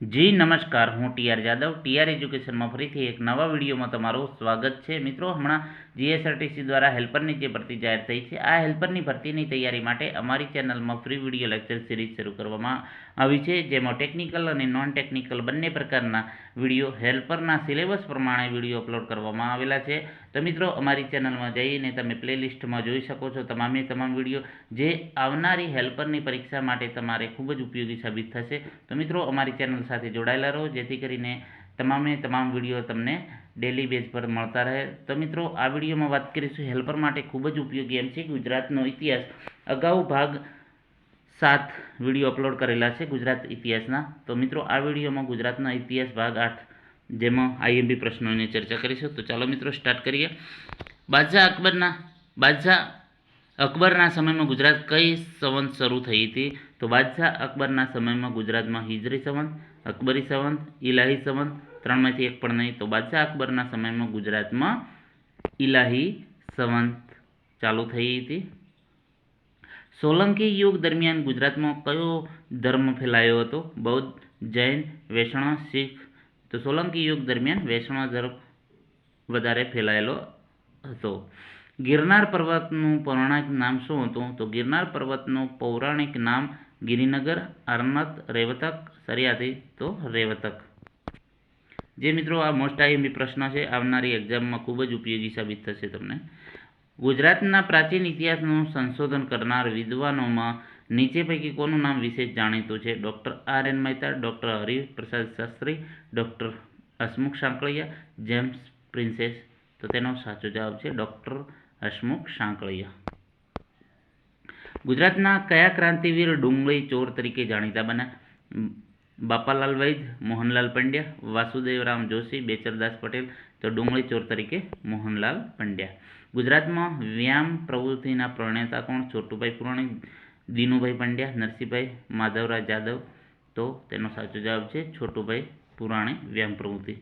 જી, નમસ્કાર. હું TR Jadav. TR એજ્યુકેશનમાં ફરીથી એક નવા વિડીયોમાં તમારું સ્વાગત છે. મિત્રો, હમણાં જીએસઆરટીસી દ્વારા હેલ્પરની જે ભરતી જાહેર થઈ છે, આ હેલ્પરની ભરતીની તૈયારી માટે અમારી ચેનલમાં ફ્રી વીડિયો લેક્ચર સિરીઝ શરૂ કરવામાં આવી છે, જેમાં ટેકનિકલ અને નોન ટેકનિકલ બંને પ્રકારના વીડિયો, હેલ્પરના સિલેબસ પ્રમાણે વીડિયો અપલોડ કરવામાં આવેલા છે. તો મિત્રો, અમારી ચેનલમાં જઈને તમે પ્લેલિસ્ટમાં જોઈ શકો છો તમામે તમામ વીડિયો જે આવનારી હેલ્પરની પરીક્ષા માટે તમારે ખૂબ જ ઉપયોગી સાબિત થશે. તો મિત્રો, અમારી ચેનલ સાથે જોડાયેલા રહો, જેથી કરીને તમામે તમામ વીડિયો તમને ડેલી બેઝ પર મળતા રહે. તો મિત્રો, આ વિડીયોમાં વાત કરીશું હેલ્પર માટે ખૂબ જ ઉપયોગી એમ છે ગુજરાતનો ઇતિહાસ. અગાઉ ભાગ સાત વીડિયો અપલોડ કરેલા છે ગુજરાત ઇતિહાસના. તો મિત્રો, આ વિડીયોમાં ગુજરાતના ઇતિહાસ ભાગ આઠ જેમાં આઈએમપી પ્રશ્નોની ચર્ચા કરીશું. તો ચાલો મિત્રો સ્ટાર્ટ કરીએ. બાદશાહ અકબરના બાદશાહ અકબરના સમયમાં ગુજરાત કઈ સંવંત શરૂ થઈ હતી? તો બાદશાહ અકબરના સમયમાં ગુજરાતમાં હિજરી સંવંત, અકબરી સંવંત ઇલાહી સંવંત ત્રણમાંથી એક પણ નહીં. તો બાદશાહ અકબરના સમયમાં ગુજરાતમાં ઇલાહી સંવંત ચાલુ થઈ હતી. સોલંકી યુગ દરમિયાન ગુજરાતમાં કયો ધર્મ ફેલાયો હતો? બૌદ્ધ, જૈન, વૈષ્ણવ, શીખ તો સોલંકી યુગ દરમિયાન વૈષ્ણવ ધર્મ વધારે ફેલાયેલો હતો. ગિરનાર પર્વતનું પૌરાણિક નામ શું હતું? તો ગિરનાર પર્વતનું પૌરાણિક નામ ગિરિનગર, અરનત, રેવતક સરિયાથી તો રેવતક. જે મિત્રો આ મોસ્ટ આઈએમપી પ્રશ્ન છે, આવનારી એક્ઝામમાં ખૂબ જ ઉપયોગી સાબિત થશે તમને. ગુજરાતના પ્રાચીન ઇતિહાસનું સંશોધન કરનાર વિદ્વાનોમાં નીચે પૈકી કોનું નામ વિશેષ જાણીતું છે? Doctor R N Mehta, doctor Hariprasad Shastri, doctor Hasmukh Sankalia, James Prinsep. તો તેનો સાચો જવાબ છે ડૉક્ટર હસમુખ સાંકળિયા. ગુજરાતના કયા ક્રાંતિવીર ડુંગળી ચોર તરીકે જાણીતા બન્યા? બાપાલાલ વૈદ મોહનલાલ પંડ્યા વાસુદેવરામ જોશી, બેચરદાસ પટેલ. તો ડુંગળી ચોર તરીકે મોહનલાલ પંડ્યા. ગુજરાતમાં વ્યાયામ પ્રવૃત્તિના પ્રણેતા કોણ? છોટુભાઈ પુરાણિક દીનુભાઈ પંડ્યા, નરસિંહભાઈ માધવરાજ જાદવ. તો તેનો સાચો જવાબ છે છોટુભાઈ પુરાણી વ્યાયામ પ્રવૃત્તિ.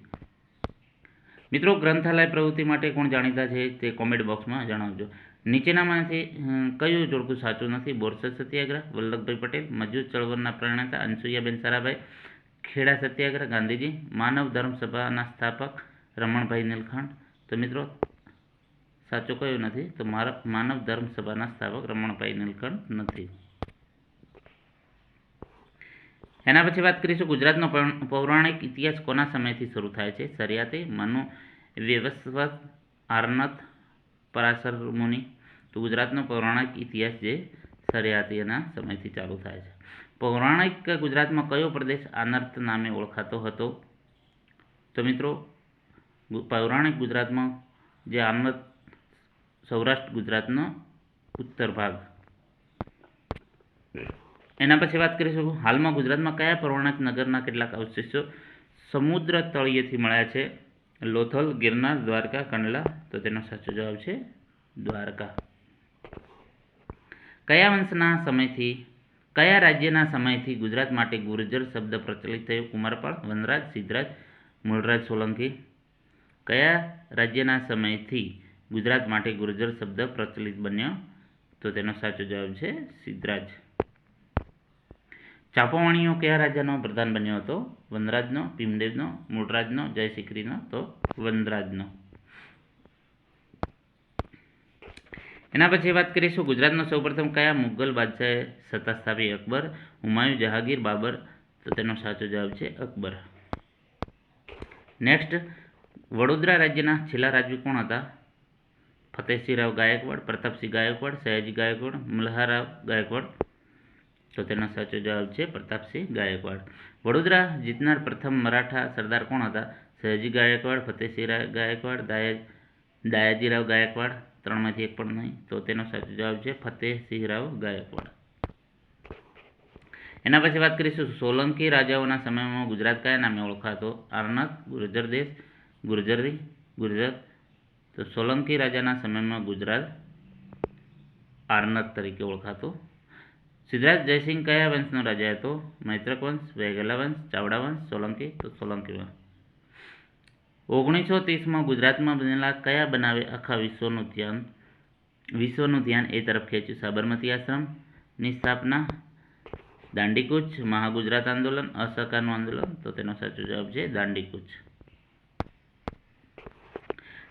મિત્રો, ગ્રંથાલય પ્રવૃત્તિ માટે કોણ જાણીતા છે તે કોમેન્ટ બોક્સમાં જણાવજો. નીચેનામાંથી કયું જોડકું સાચું નથી? બોરસદ સત્યાગ્રહ, વલ્લભભાઈ પટેલ મજૂર ચળવળના પ્રણેતા અનસુયાબેન સારાભાઈ, ખેડા સત્યાગ્રહ, ગાંધીજી, માનવ ધર્મ સભાના સ્થાપક રમણભાઈ નીલખંડ. તો મિત્રો સાચો કયો નથી? તો માનવ ધર્મ સભાના સ્થાપક રમણભાઈ નીલકંઠ નથી. એના પછી વાત કરીશું ગુજરાતનો પૌરાણિક ઇતિહાસ કોના સમયથી શરૂ થાય છે? સરિયાતે મનુ વ્યવસ્વત આરનત પરાશર મુનિ. તો ગુજરાતનો પૌરાણિક ઇતિહાસ જે સરિયાતીના સમયથી ચાલુ થાય છે. પૌરાણિક ગુજરાતમાં કયો પ્રદેશ આનર્ત નામે ઓળખાતો હતો? તો મિત્રો, પૌરાણિક ગુજરાતમાં જે આનર્ત સૌરાષ્ટ્ર ગુજરાતનો ઉત્તર ભાગ. એના પછી વાત કરીશું હાલમાં ગુજરાતમાં કયા પૌરાણિક નગરના કેટલાક અવશેષો સમુદ્ર તળિયેથી મળ્યા છે? લોથલ ગિરનાર દ્વારકા કંડલા. તો તેનો સાચો જવાબ છે દ્વારકા. કયા વંશના સમયથી કયા રાજ્યના સમયથી ગુજરાત માટે ગુર્જર શબ્દ પ્રચલિત થયો? કુમારપાળ વનરાજ સિદ્ધરાજ મૂળરાજ સોલંકી. કયા રાજ્યના સમયથી ગુજરાત માટે ગુર્જર શબ્દ પ્રચલિત બન્યો. તો તેનો સાચો જવાબ છે સિદ્ધરાજ. ચાપવાણીઓ કયા રાજાનો પ્રધાન બન્યો હતો? વનરાજનો, ભીમદેવનો મૂળરાજનો જયશિખરીનો તો વનરાજનો. એના પછી વાત કરીશું ગુજરાતનો સૌપ્રથમ કયા મુગલ બાદશાહે સત્તા સ્થાપી? અકબર, હુમાયુ, જહાંગીર, બાબર. તો તેનો સાચો જવાબ છે અકબર. નેક્સ્ટ, વડોદરા રાજ્યના છેલ્લા રાજવી કોણ હતા? ફતેહસિંહરાવ ગાયકવાડ પ્રતાપસિંહ ગાયકવાડ સયાજી ગાયકવાડ મલ્હારાવ ગાયકવાડ તો તેનો સાચો જવાબ છે પ્રતાપસિંહ ગાયકવાડ વડોદરા જીતનાર પ્રથમ મરાઠા સરદાર કોણ હતા? સયાજી ગાયકવાડ ફતેહસિંહ ગાયકવાડ દાયા, દાયાજીરાવ ગાયકવાડ ત્રણમાંથી એક પણ નહીં. તો તેનો સાચો જવાબ છે ફતેહસિંહરાવ ગાયકવાડ એના પછી વાત કરીશું સોલંકી રાજાઓના સમયમાં ગુજરાત કયા નામે ઓળખાતો આરનાથ ગુર્જર દેશ, ગુર્જરી ગુર્જર તો સોલંકી રાજાના સમયમાં ગુજરાત આરનાથ તરીકે ઓળખાતો. સિદ્ધરાજ જયસિંહ કયા વંશનો રાજા હતો? મૈત્રક વંશ, વેગેલા વંશ, ચાવડા વંશ, સોલંકી? તો સોલંકી વંશ. ઓગણીસો ત્રીસમાં ગુજરાતમાં બનેલા કયા બનાવે આખા વિશ્વનું ધ્યાન? વિશ્વનું ધ્યાન એ તરફ ખેંચ્યું. સાબરમતી આશ્રમની સ્થાપના. દાંડીકૂચ, મહાગુજરાત આંદોલન, અસહકારનું આંદોલન. તો તેનો સાચો જવાબ છે દાંડીકૂચ.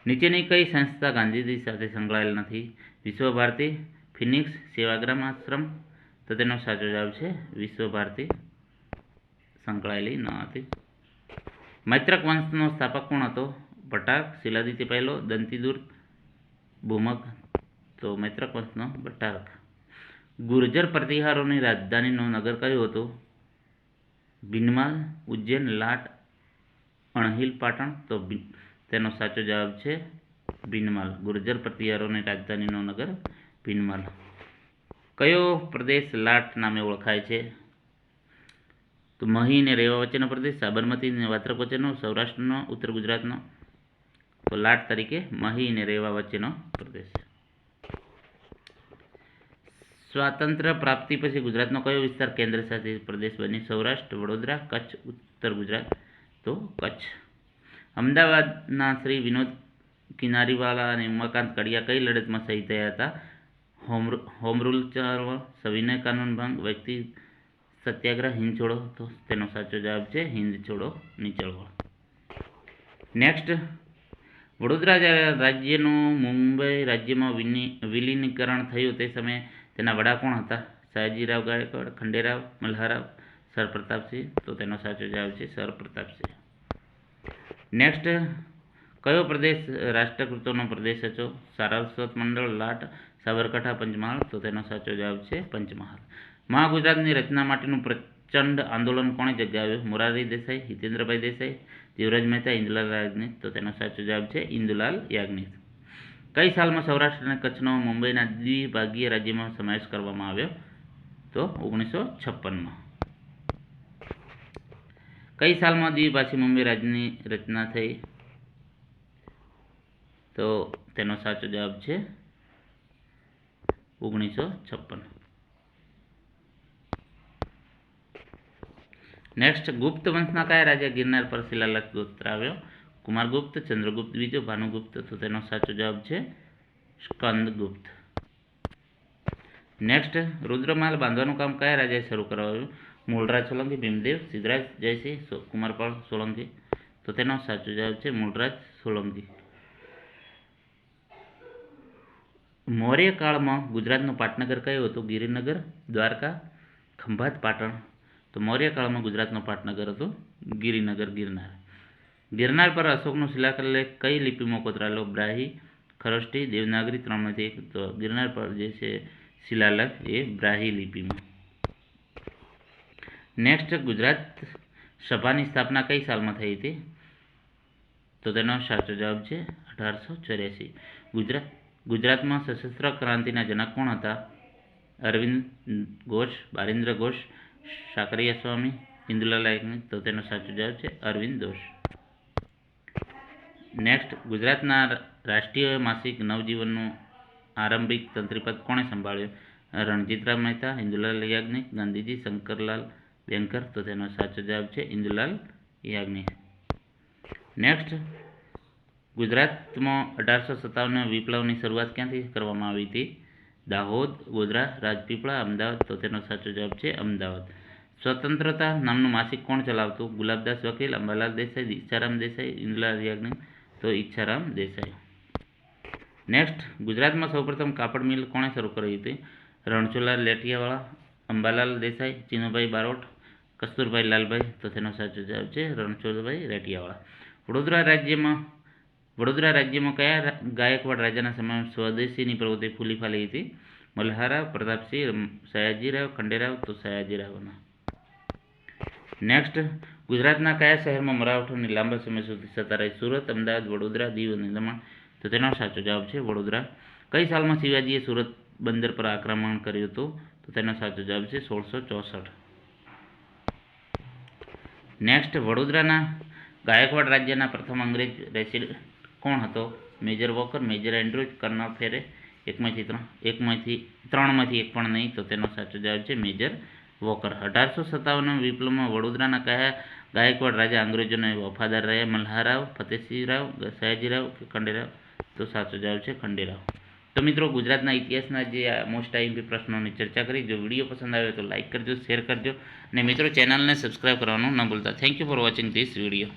નીચેની કઈ સંસ્થા ગાંધીજી સાથે સંકળાયેલ નથી? વિશ્વભારતી ફિનિક્સ સેવાગ્રામ આશ્રમ? તો તેનો સાચો જવાબ છે, વિશ્વભારતી સંકળાયેલી ન હતી. મૈત્રક વંશનો સ્થાપક કોણ હતો? ભટ્ટારક શિલાદિત્ય પહેલો દંતીદુર ભૂમક તો મૈત્રક વંશનો ભટ્ટારક ગુર્જર પ્રતિહારોની રાજધાનીનું નગર કયું હતું? ભીનમાલ ઉજ્જૈન, લાટ, અણહિલ, પાટણ. તો તેનો સાચો જવાબ છે ભીનમાલ. ગુર્જર પ્રતિહારોની રાજધાનીનું નગર ભીનમાલ. કયો પ્રદેશ લાટ નામે ઓળખાય છે? તો મહી અને રેવા વચ્ચેનો પ્રદેશ, સાબરમતી અને વાત્રક વચ્ચેનો, સૌરાષ્ટ્રનો, ઉત્તર ગુજરાતનો? તો લાટ તરીકે મહી અને રેવા વચ્ચેનો પ્રદેશ. સ્વાતંત્ર્ય પ્રાપ્તિ પછી ગુજરાતનો કયો વિસ્તાર કેન્દ્ર શાસિત પ્રદેશ બની સૌરાષ્ટ્ર, વડોદરા, કચ્છ, ઉત્તર ગુજરાત. તો કચ્છ. અમદાવાદના શ્રી વિનોદ કિનારીવાલા અને ઉમાકાંત કડિયા કઈ લડતમાં શહીદ થયા હતા? હોમ રૂ- રૂલ ચળવળ સવિનય કાનૂન ભંગ, વ્યક્તિ સત્યાગ્રહ, હિંદ છોડો. તો તેનો સાચો જવાબ છે, હિંદ છોડોની ચળવળ નેક્સ્ટ વડોદરા જ્યારે રાજ્યનું મુંબઈ રાજ્યમાં વિલીનીકરણ થયું તે સમયે તેના વડા કોણ હતા? સયાજીરાવ ગાયકવાડ, ખંડેરાવ, મલ્હારાવ સર પ્રતાપસિંહ તો તેનો સાચો જવાબ છે સર પ્રતાપસિંહ નેક્સ્ટ કયો પ્રદેશ રાષ્ટ્રકૃતોનો પ્રદેશ હતો? સારસ્વત મંડળ, લાટ, સાબરકાંઠા, પંચમહાલ. તો તેનો સાચો જવાબ છે પંચમહાલ. મહાગુજરાતની રચના માટેનું પ્રચંડ આંદોલન કોણે જગાવ્યું? મોરારી દેસાઈ, હિતેન્દ્રભાઈ દેસાઈ, જીવરાજ મહેતા, ઇન્દુલાલ યાજ્ઞિક. તો તેનો સાચો જવાબ છે ઇન્દુલાલ યાજ્ઞિક. કઈ સાલમાં સૌરાષ્ટ્ર અને કચ્છનો મુંબઈના દ્વિભાગીય રાજ્યમાં સમાવેશ કરવામાં આવ્યો? તો ઓગણીસો છપ્પનમાં. કઈ સાલમાં દ્વિભાષી મુંબઈ રાજ્યની રચના થઈ? તો તેનો સાચો જવાબ છે ઓગણીસો છપ્પન. નેક્સ્ટ ગુપ્ત વંશના કયા રાજા ગિરનાર પર શિલાલેખ ગોતરાવ્યો કુમારગુપ્ત, ચંદ્રગુપ્ત, બીજો ભાનુગુપ્ત, તો તેનો સાચો જવાબ છે સ્કંદગુપ્ત. નેક્સ્ટ રુદ્રમાલ બાંધવાનું કામ કયા રાજાએ શરૂ કરાવ્યું? મૂળરાજ સોલંકી ભીમદેવ સિદ્ધરાજ જયસિંહ કુમારપાળ સોલંકી તો તેનો સાચો જવાબ છે મૂળરાજ સોલંકી મૌર્ય કાળમાં ગુજરાતનું પાટનગર કયું હતું? ગિરિનગર, દ્વારકા, ખંભાત, પાટણ. તો મૌર્ય કાળમાં ગુજરાતનું પાટનગર હતું ગિરિનગર, ગિરનાર. ગિરનાર પર અશોકનો શિલાલેખ કઈ લિપિમાં કોતરાયેલો? બ્રાહી ખરષ્ટી, દેવનાગરી ત્રણમાંથી એક. તો ગિરનાર પર જે છે શિલાલેખ એ બ્રાહી લિપિમાં. નેક્સ્ટ ગુજરાત સભાની સ્થાપના કઈ સાલમાં થઈ હતી? તો તેનો સાચો જવાબ છે અઢારસો ચોર્યાસી. ગુજરાત, ગુજરાતમાં સશસ્ત્ર ક્રાંતિના જનક કોણ હતા? અરવિંદ ઘોષ, બારિન્દ્ર ઘોષ, સાકરિયા સ્વામી, ઇન્દુલાલ તો તેનો સાચો જવાબ છે અરવિંદ ઘોષ. નેક્સ્ટ ગુજરાતના રાષ્ટ્રીય માસિક નવજીવનનું આરંભિક તંત્રીપદ કોણે સંભાળ્યું? રણજીતરામ મહેતા, ઇન્દુલાલ યાજ્ઞિક ગાંધીજી, શંકરલાલ બેંકર તો તેનો સાચો જવાબ છે ઇન્દુલાલ યાજ્ઞિક. નેક્સ્ટ ગુજરાતમાં અઢારસો સત્તાવન વિપ્લવની શરૂઆત ક્યાંથી કરવામાં આવી હતી? દાહોદ, ગોધરા, રાજપીપળા, અમદાવાદ, તો તેનો સાચો જવાબ છે અમદાવાદ. સ્વતંત્રતા નામનું માસિક કોણ ચલાવતું? ગુલાબદાસ વકીલ, અંબાલાલ દેસાઈ, ઈચ્છારામ દેસાઈ, ઇન્દુલાલ યાજ્ઞિક, તો ઈચ્છારામ દેસાઈ. નેક્સ્ટ ગુજરાતમાં સૌપ્રથમ કાપડ મિલ કોણે શરૂ કરી હતી? રણછોડલાલ લેટિયાવાળા, અંબાલાલ દેસાઈ, ચિનુભાઈ બારોટ કસ્તુરભાઈ લાલભાઈ, તો તેનો સાચો જવાબ છે રણછોડભાઈ રેટિયાવાળા. વડોદરા રાજ્યમાં વડોદરા રાજ્યમાં કયા ગાયકવાડ રાજાના સમયમાં સ્વદેશીની પ્રવૃત્તિ ફૂલી ફાલી હતી? મલ્હારાવ પ્રતાપસિંહ સયાજીરાવ, ખંડેરાવ, તો સયાજીરાવના. નેક્સ્ટ, ગુજરાતના કયા શહેરમાં મરાઠોની લાંબા સમય સુધી સત્તા રહી? સુરત, અમદાવાદ, વડોદરા, દીવ અને દમણ તો તેનો સાચો જવાબ છે વડોદરા. કઈ સાલમાં શિવાજીએ સુરત બંદર પર આક્રમણ કર્યું હતું? તો તેનો સાચો જવાબ છે સોળસો ચોસઠ. નેક્સ્ટ વડોદરાના ગાયકવાડ રાજ્યના પ્રથમ અંગ્રેજ રેસિડેન્ટ કોણ હતો? Major Walker, major Andrews, colonel Farre, એકમાંથી ત્રણ, એકમાંથી, ત્રણમાંથી એક પણ નહીં, તો તેનો સાચો જવાબ છે મેજર વોકર. અઢારસો સત્તાવન વિપ્લવમાં વડોદરાના કયા ગાયકવાડ રાજા અંગ્રેજોને વફાદાર રહ્યા? મલ્હારાવ ફતેસિંહરાવ સયાજીરાવ કે ખંડેરાવ? તો સાચો જવાબ છે ખંડેરાવ. તો મિત્રો, ગુજરાતના ઇતિહાસના જે મોસ્ટ આઈએમપી પ્રશ્નોની ચર્ચા કરી, જો વીડિયો પસંદ આવે તો લાઇક કરજો શેર કરજો. અને મિત્રો ચેનલને સબસ્ક્રાઈબ કરવાનું ન ભૂલતા. Thank you for watching this video